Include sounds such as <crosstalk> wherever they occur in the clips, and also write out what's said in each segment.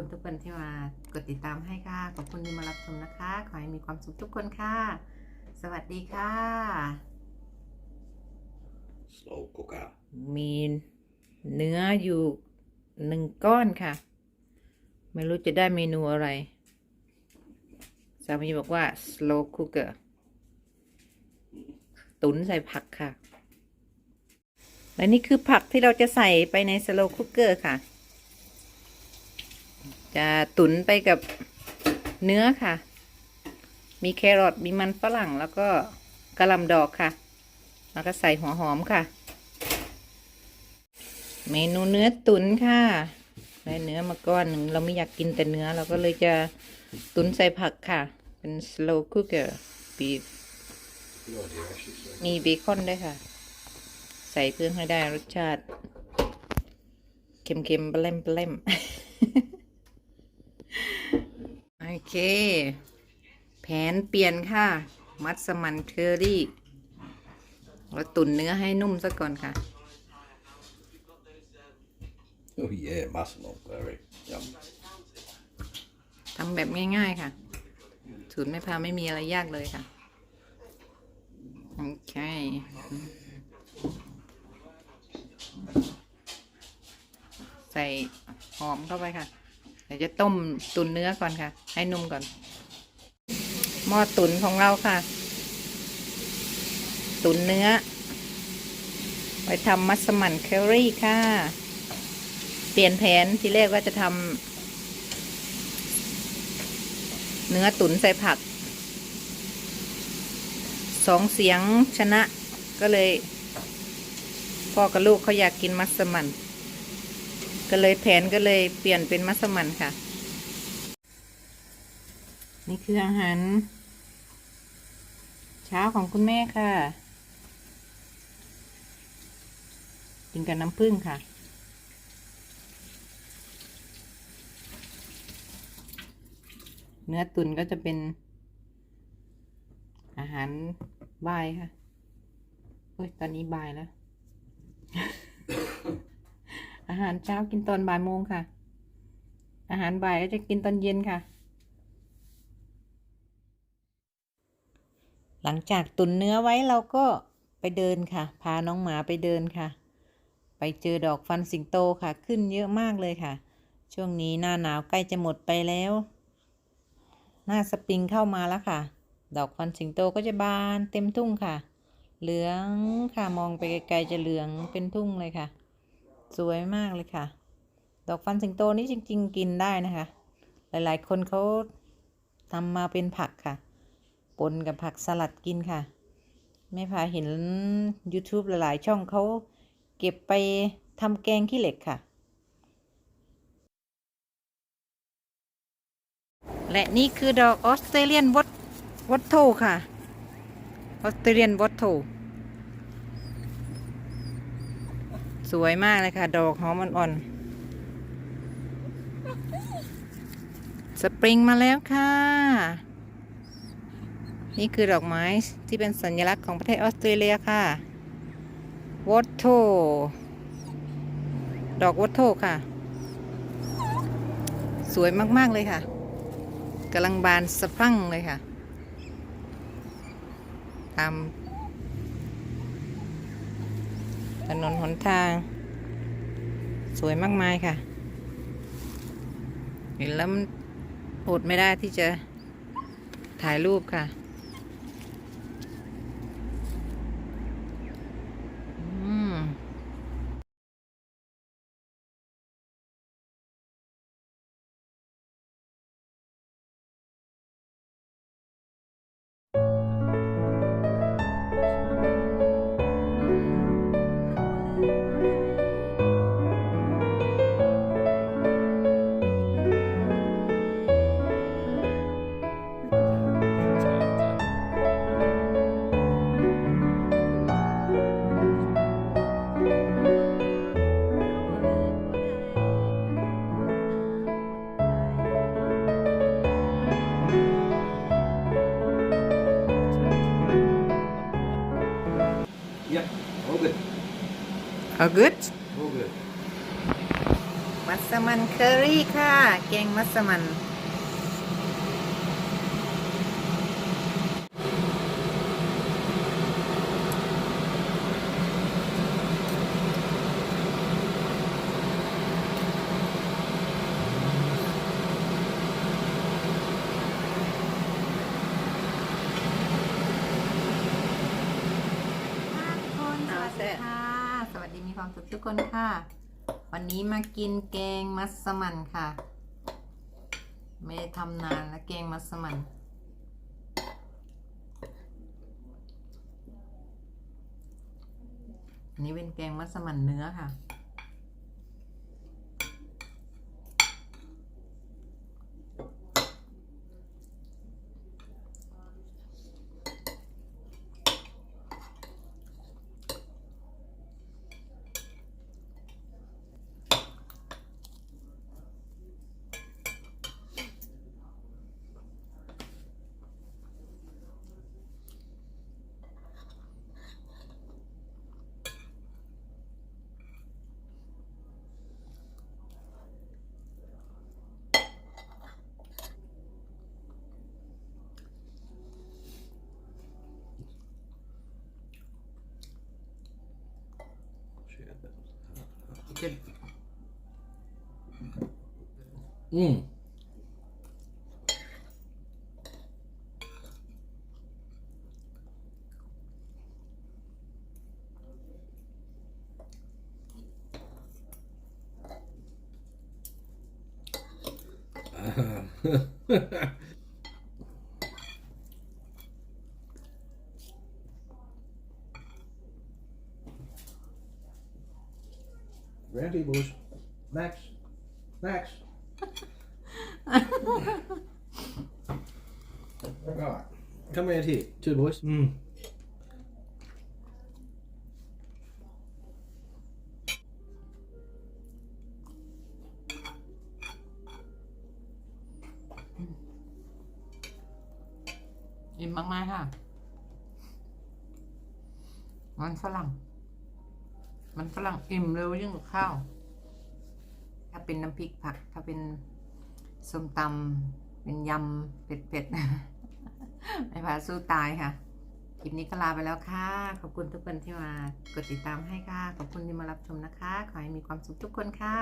คุณทุกคนที่มากดติดตามให้ค่ะ ขอบคุณที่มารับชมนะคะ ขอให้มีความสุขทุกคนค่ะ สวัสดีค่ะ slow cooker. มีเนื้ออยู่หนึ่งก้อนค่ะ ไม่รู้จะได้เมนูอะไร สามีบอกว่า slow cooker ตุ๋นใส่ผักค่ะ และนี่คือผักที่เราจะใส่ไปใน slow cooker ค่ะ จะตุ๋นไปกับเนื้อค่ะ มีแครอทมีมันฝรั่งแล้วก็กระลำดอกค่ะ แล้วก็ใส่หัวหอมค่ะ เมนูเนื้อตุ๋นค่ะได้เนื้อมาก้อนหนึ่งเราไม่อยากกินแต่เนื้อเราก็เลยจะตุ๋นใส่ผักค่ะ เป็น slow cooker beef มีเบคอนด้วยค่ะ ใส่เพื่อให้ได้รสชาติ เค็มๆเปล่มเปล่มโอ เค แผนเปลี่ยนค่ะ มัสมั่นเคอรี่เราตุ๋นเนื้อให้นุ่มซะก่อนค่ะ Oh yeah, mussel very yum. ทำแบบง่ายๆค่ะ สูตรไม่พาไม่มีอะไรยากเลยค่ะ โอเค ใส่หอมเข้าไปค่ะ เดี๋ยวจะต้มตุนเนื้อก่อนค่ะ ให้นุ่มก่อน หม้อตุนของเราค่ะ ตุนเนื้อ ไปทำมัสมั่นเคอรี่ค่ะ เปลี่ยนแผนที่แรกว่าจะทำเนื้อตุ๋นใส่ผักสองเสียงชนะก็เลยพ่อกับลูกเขาอยากกินมัสมั่น ก็เลยแผนก็เลยเปลี่ยนเป็นมัสมั่นค่ะ นี่คืออาหาร เช้าของคุณแม่ค่ะ กินกับน้ำผึ้งค่ะเนื้อตุนก็จะเป็น อาหารบ่ายค่ะ เฮ้ย ตอนนี้บ่ายแล้ว อาหารเช้ากินตอนบ่ายโมงค่ะ อาหารบ่ายก็จะกินตอนเย็นค่ะ หลังจากตุนเนื้อไว้เราก็ไปเดินค่ะ พาน้องหมาไปเดินค่ะ ไปเจอดอกฟันสิงโตค่ะ ขึ้นเยอะมากเลยค่ะ ช่วงนี้หน้าหนาวใกล้จะหมดไปแล้ว หน้าสปริงเข้ามาแล้วค่ะ ดอกฟันสิงโตก็จะบานเต็มทุ่งค่ะ เหลืองค่ะมองไปไกลๆจะเหลืองเป็นทุ่งเลยค่ะ สวยมากเลยค่ะ ดอกฟันสิงโตนี่จริง ๆ กินได้นะคะ หลายๆ คนเขาทำมาเป็นผักค่ะปนกับผักสลัดกินค่ะ แม่พาเห็น YouTube หลาย ๆ ช่องเขาเก็บไปทำแกงขี้เหล็กค่ะ และนี่คือดอกออสเตรเลียนวอตวอตโทค่ะ ออสเตรเลียนวอตโท สวยมากเลยค่ะ ดอกหอมอ่อนๆ สปริงมาแล้วค่ะ นี่คือดอกไม้ที่เป็นสัญลักษณ์ของประเทศออสเตรเลียค่ะวอตโทดอกวอตโทค่ะ สวยมากๆเลยค่ะกำลังบานสะพรั่งเลยค่ะ ตาม ถนนหนทาง สวยมากมายค่ะ เห็นแล้วมันอดไม่ได้ที่จะถ่ายรูปค่ะ good. All good All good. มัสสมั่นเคอรี่ค่ะ แกงมัสมั่น ค่ะทุกคนสวัส ดีค่ะ สวัสดีมีความสุขทุกคนค่ะ วันนี้มากินแกงมัสมั่นค่ะ ไม่ได้ทำนานแล้วแกงมัสมั่นอันนี้เป็นแกงมัสมั่นเนื้อค่ะ 네. 이게 음. <laughs> Randy boys. Max. Max. right. Come around here. Two boys. Mm. อิ่มมากๆค่ะมันฝรั่ง มันฝรั่งอิ่มเร็วยิ่งกว่าข้าว ถ้าเป็นน้ำพริกผัก ถ้าเป็นส้มตำเป็นยำเผ็ดๆไม่พาสู้ตายค่ะ คลิปนี้ก็ลาไปแล้วค่ะ ขอบคุณทุกคนที่มากดติดตามให้ค่ะ ขอบคุณที่มารับชมนะคะ ขอให้มีความสุขทุกคนค่ะ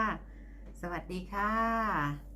สวัสดีค่ะ